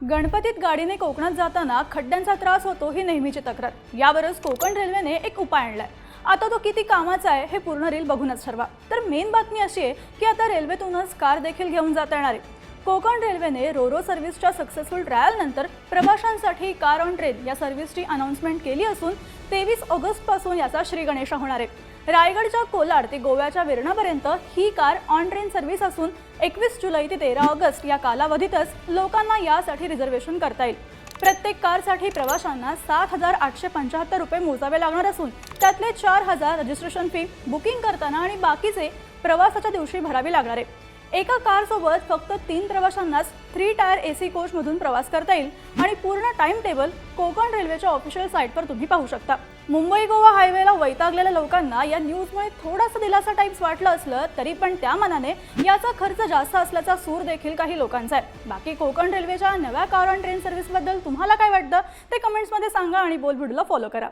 गणपतीत गाडीने कोकणात जाताना खड्ड्यांचा त्रास होतो ही नेहमीची तक्रार. यावरच कोकण रेल्वेने एक उपाय आणलाय. आता तो किती कामाचा आहे हे पूर्ण रील बघूनच ठरवा. तर मेन बातमी अशी आहे की आता रेल्वेतूनच कार देखील घेऊन जाता येणार आहे. कोकण रेल्वेने रोरो सर्व्हिसच्या सक्सेसफुल ट्रायलनंतर प्रवाशांसाठी कार ऑन ट्रेन या सर्व्हिसची अनाऊन्समेंट केली असून तेवीस ऑगस्टपासून याचा श्रीगणेश होणार आहे. रायगडच्या कोलाड ते गोव्याच्या वेर्णापर्यंत ही कार ऑन ट्रेन सर्व्हिस असून एकवीस जुलै ते तेरा ऑगस्ट या कालावधीतच लोकांना यासाठी रिझर्वेशन करता येईल. प्रत्येक कारसाठी प्रवाशांना सात हजार आठशे पंच्याहत्तर रुपये मोजावे लागणार असून त्यातले चार हजार रजिस्ट्रेशन फी बुकिंग करताना आणि बाकीचे प्रवासाच्या दिवशी भरावी लागणार आहे. एका कारसोबत फक्त तीन प्रवाशांनाच थ्री टायर ए सी कोचमधून प्रवास करता येईल आणि पूर्ण टाइम टेबल कोकण रेल्वेच्या ऑफिशियल साईटवर तुम्ही पाहू शकता. मुंबई गोवा हायवेला वैतागलेल्या लोकांना या न्यूजमुळे थोडासा दिलासा टाईप्स वाटलं असलं तरी पण त्या मनाने याचा खर्च जास्त असल्याचा सूर देखील काही लोकांचा आहे. बाकी कोकण रेल्वेच्या नव्या कार ऑन ट्रेन सर्व्हिसबद्दल तुम्हाला काय वाटतं ते कमेंट्समध्ये सांगा आणि बोल फॉलो करा.